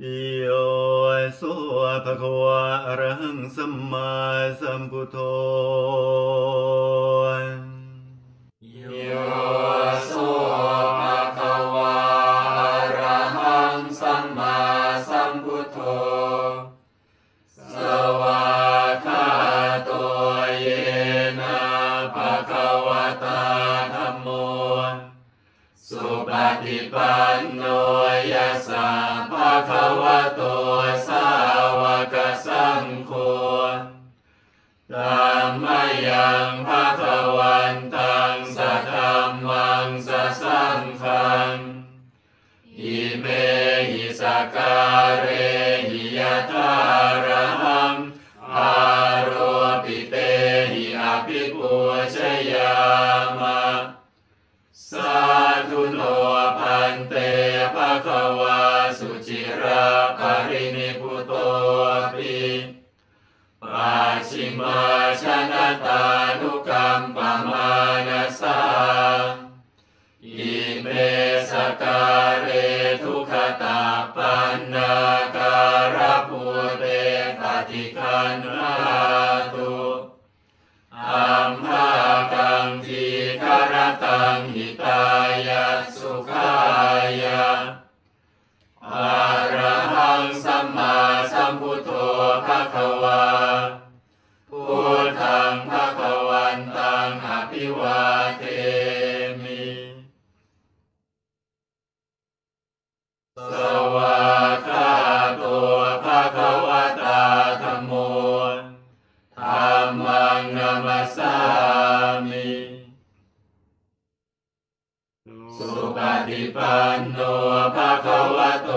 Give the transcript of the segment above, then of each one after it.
โยสุภควะอระหังสัมมาสัมพุทโธโยโสภควะอระหังสัมมาสัมพุทโธ สวากขาโตเยนะภควะตาธัมโม สุปฏิปันโนยะ ภะควโตสาวกสังโฆธรรมยังภะ วาสุจิราปรินิพุโตปิปัจฉิมาชนะตานุกัมปมานาสา นโนภะคะวะโต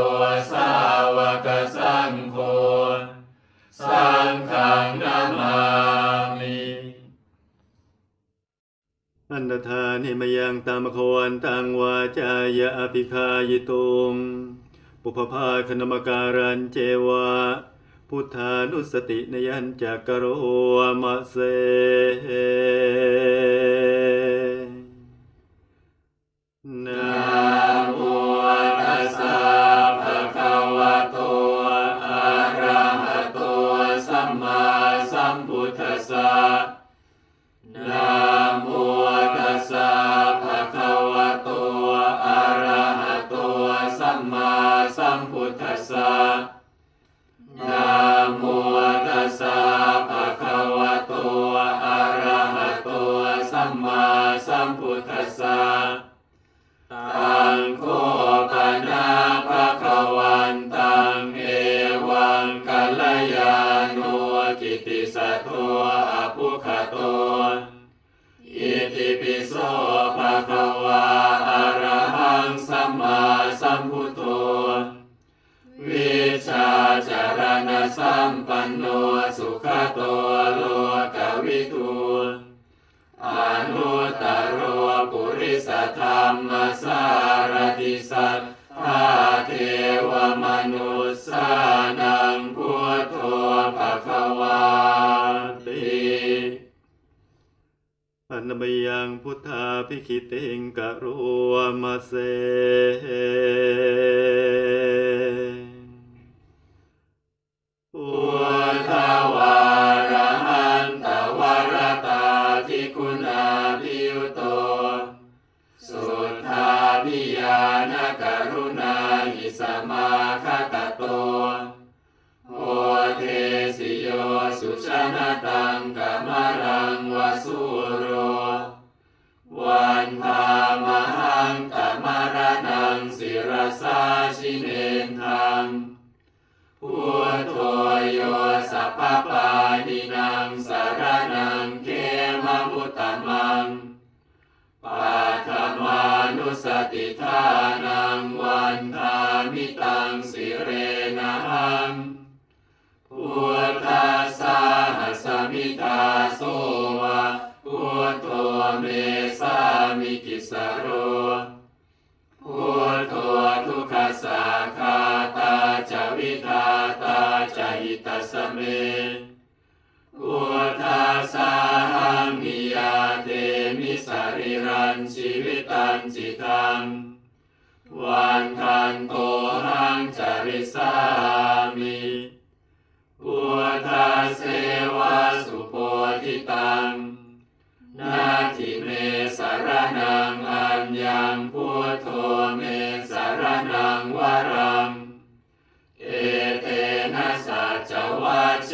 สาวกสังโฆสังฆังนามามิอันตธานิมยังตามขวันตังวาจายะอภิคายตุงปุพพาคณมการันเจวะพุทธานุสตินยันจักกโรมะเส ตังโคปนาภะคะวันตังเอวังกัลยาโนกิติสัตโตอะภุคโตอิติปิโสภะคะวาอะระหังสัมมาสัมพุทโธวิชาจารณสัมปันโนสุขโตโลกวิทูอ นุตรโรปุริสธรรมสารติสัทธาเทวมนุสสานังพุทโธภควาติอันมยังพุทธาภิคิติงกะโรมะเสพุท สิโยสุชนะตังกามรังวสุโร วันธามหังกมรนังศิรสาชิเนนทังพุทโธโยสัพพปานินางสารนังเขมมุตตมังปัทมานุสติทานังวันทามิตังสิเรนะหัง พุทธัสสะหัสมิทาโสวะพุทโธเมสามิกิสโรพุทโธทุกขสาคาตาจาวิทาตาจาหิตาสเมพุทธัสสะหังมิยาเตมิสาริรันชีวิตันจิตังวันทันโตหังจาริสาม พุทธเสวะสุโพธิตัง นาทิเมสารนังอัญญังพุทโธเมสารนังวรัง เอเตนะสัจวัชเช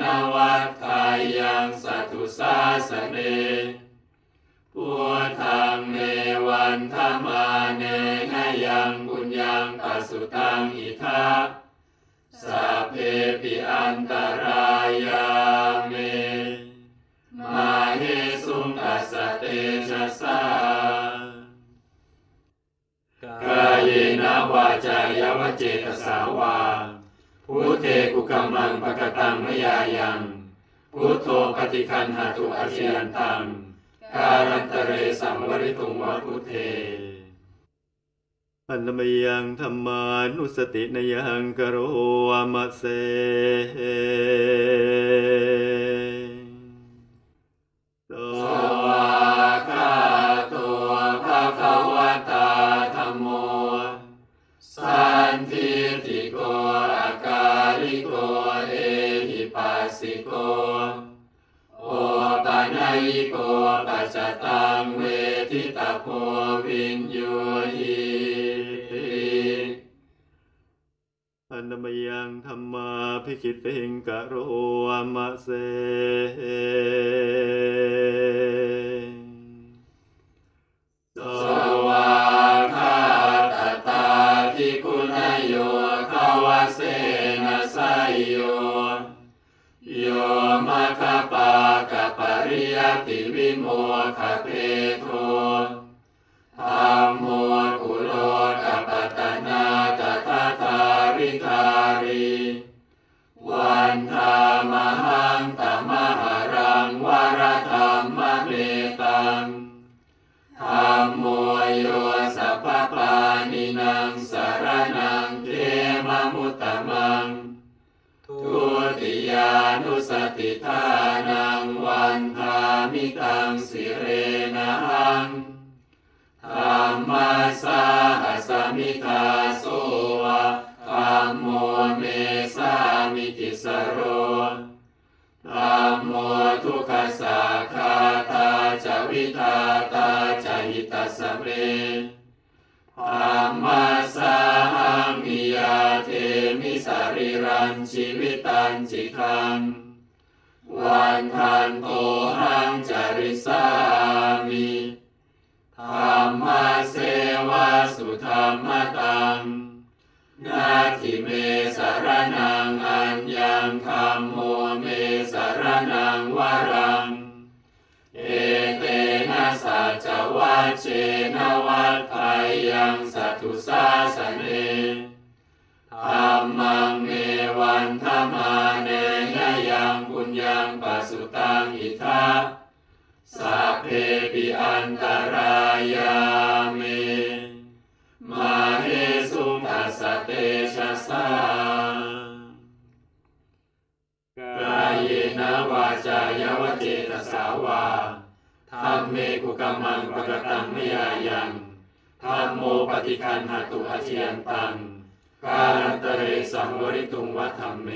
นวัฏทายังสัตุสาสเนพุทธังเมวันธมาเนนยังบุญยังปัสสุตังอิทัป สัพเพปิอันตรายาเมมาเฮสุงตัสสะเตชะสากายเนะวาจายวเจตสาวาพุเทกุกัมังปะกตังมยายังพุทโธปฏิคันหาตุอาเชยันตังการันตเรสัมวริตุงวะพุเท อันนมยังธรรมานุสตินยังกโรวามะเสโตสวากาโตภะคะวะตาธัมโม สันทิติโกอาการิโกเอหิปัสสิโก โอปะนายโกปัจจตังเว อันนมยังธรรมาพิคิติงกโรวามะเสโสวาคาตตาทิคุณโยขาวเสนะไสยโย โยมะคปากะปริยติวิโมคเพโท ธรรมโมโยสัพพปานินังสารนังเทมมุตตมัง ทุติยานุสติทานังวันทามิตังสิเรนะังธรรมสาหสมิทาโสวะธรรมโมเมสามิติสโร วิทาตาจหิตาสเมธรรมาสาหังมิยาเทมิสาริรันชีวิตันจิคังวันทันโตหังจาริสามิธรรมาเสวะสุธรรมตังนาทิเมส วัชเชนะวัฏไทยังสัตุสาสเนธรรมังเมวันธรรมาเนยยังปุญญังปัสสุตังอิทัปสัพเพปิอันตรายาเมมาเฮสุทัสสะเตชะสากายนะวาจายวเจตสาวา ธรรมเมกุกรรมังปะกตังมยายังธรรมโมปฏิคันหตุอาเจียนตังการันตเรสังวริตุงวัฒรรมเม